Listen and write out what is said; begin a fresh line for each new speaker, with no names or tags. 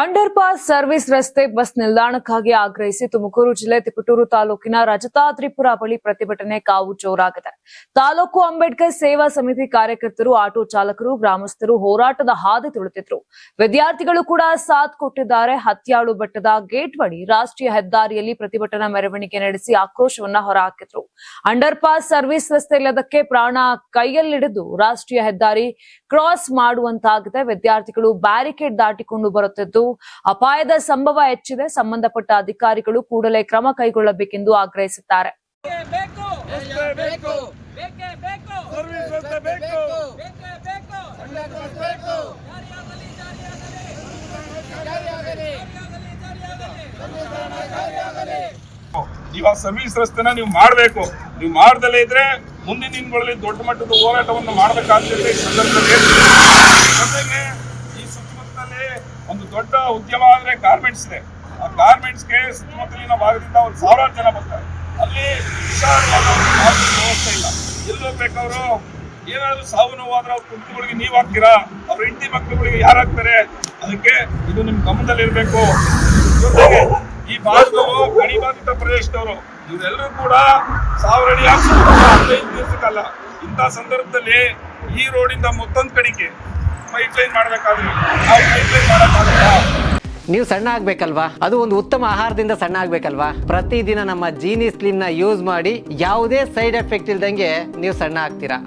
Under pass service ರಸ್ತೆ bus ನಿಲ್ದಾಣಕ್ಕಾಗಿ ಆಗ್ರಹಿಸಿ ತುಮಕೂರು ಜಿಲ್ಲೆ ತಿಪಟೂರು ತಾಲೂಕಿನ ರಜತಾದ್ರಿಪುರ ಬಳಿ ಪ್ರತಿಭಟನೆ ಕಾವು ಜೋರಾಗಿದೆ. ತಾಲೂಕು ಅಂಬೇಡ್ಕರ್ ಸೇವಾ ಸಮಿತಿ ಕಾರ್ಯಕರ್ತರು, ಆಟೋ ಚಾಲಕರು, ಗ್ರಾಮಸ್ಥರು ಹೋರಾಟದ ಹಾದಿ ತುಳಿತಿದ್ರು. ವಿದ್ಯಾರ್ಥಿಗಳು ಕೂಡ ಸಾಥ್ ಕೊಟ್ಟಿದ್ದಾರೆ. ಹತ್ಯಾಳು ಬೆಟ್ಟದ ಗೇಟ್ ಬಳಿ ರಾಷ್ಟ್ರೀಯ ಹೆದ್ದಾರಿಯಲ್ಲಿ ಪ್ರತಿಭಟನಾ ಮೆರವಣಿಗೆ ನಡೆಸಿ ಆಕ್ರೋಶವನ್ನ ಹೊರಹಾಕಿದ್ರು. ಅಂಡರ್ ಪಾಸ್ ಸರ್ವಿಸ್ ರಸ್ತೆ ಇಲ್ಲದಕ್ಕೆ ಪ್ರಾಣ ಕೈಯಲ್ಲಿಡಿದು ರಾಷ್ಟ್ರೀಯ ಹೆದ್ದಾರಿ ಕ್ರಾಸ್ ಮಾಡುವಂತಾಗಿದೆ. ವಿದ್ಯಾರ್ಥಿಗಳು ಬ್ಯಾರಿಕೇಡ್ ದಾಟಿಕೊಂಡು ಬರುತ್ತಿದ್ದು ಅಪಾಯದ ಸಂಭವ ಹೆಚ್ಚಿದೆ. ಸಂಬಂಧಪಟ್ಟ ಅಧಿಕಾರಿಗಳು ಕೂಡಲೇ ಕ್ರಮ ಕೈಗೊಳ್ಳಬೇಕೆಂದು
ಆಗ್ರಹಿಸುತ್ತಾರೆ. ಇವಾಗ ಸಮೀಸ್ ರಸ್ತೆನ ನೀವು ಮಾಡಬೇಕು. ನೀವು ಮಾಡ್ದಲೇ ಇದ್ರೆ ಮುಂದಿನ ದಿನಗಳಲ್ಲಿ ದೊಡ್ಡ ಮಟ್ಟದ ಹೋರಾಟವನ್ನು ಮಾಡಬೇಕಾಗ್ತದೆ ಈ ಸಂದರ್ಭದಲ್ಲಿ. ದೊಡ್ಡ ಉದ್ಯಮ ಅಂದ್ರೆ ಗಾರ್ಮೆಂಟ್ಸ್ ಇದೆ ಆ ಗಾರ್ಮೆಂಟ್ಸ್ಗೆ ಸುತ್ತಮುತ್ತಲಿನ ಭಾಗದಿಂದ ಒಂದು ಸಾವಿರಾರು ಜನ ಬರ್ತಾರೆ. ಅಲ್ಲಿ ವ್ಯವಸ್ಥೆ ಇಲ್ಲ. ಎಲ್ಲೋ ಬೇಕವರು ಏನಾದ್ರು ಸಾವು ನೋವಾದ್ರೆ ಅವ್ರ ಕುಟುಂಬಗಳಿಗೆ ನೀವು ಹಾಕ್ತೀರಾ? ಅವ್ರ ಹೆಂಡತಿ ಮಕ್ಕಳುಗಳಿಗೆ ಯಾರು ಹಾಕ್ತಾರೆ? ಅದಕ್ಕೆ ಇದು ನಿಮ್ ಗಮನದಲ್ಲಿರ್ಬೇಕು. ಜೊತೆಗೆ ಈ ಭಾಗದವರು ಗಣಿ ಬಾಧಿತ ಪ್ರದೇಶದವರು ಇವರೆಲ್ಲರೂ ಕೂಡ ಸಾವಿರ ಅಡಿ ಇಂಥ ಸಂದರ್ಭದಲ್ಲಿ ಈ ರೋಡಿಂದ ಮತ್ತೊಂದು ಕಡೆಗೆ ಪೈಪ್ ಲೈನ್ ಮಾಡಬೇಕಾದ್ರೆ. ನೀವು
ಸಣ್ಣ ಆಗ್ಬೇಕಲ್ವಾ? ಅದು ಒಂದು ಉತ್ತಮ ಆಹಾರದಿಂದ ಸಣ್ಣ ಆಗ್ಬೇಕಲ್ವಾ? ಪ್ರತಿದಿನ ನಮ್ಮ ಜೀನಿ ಸ್ಲಿಮ್ನ ಯೂಸ್ ಮಾಡಿ ಯಾವುದೇ ಸೈಡ್ ಎಫೆಕ್ಟ್ ಇಲ್ದಂಗೆ ನೀವು ಸಣ್ಣ ಆಗ್ತೀರಾ?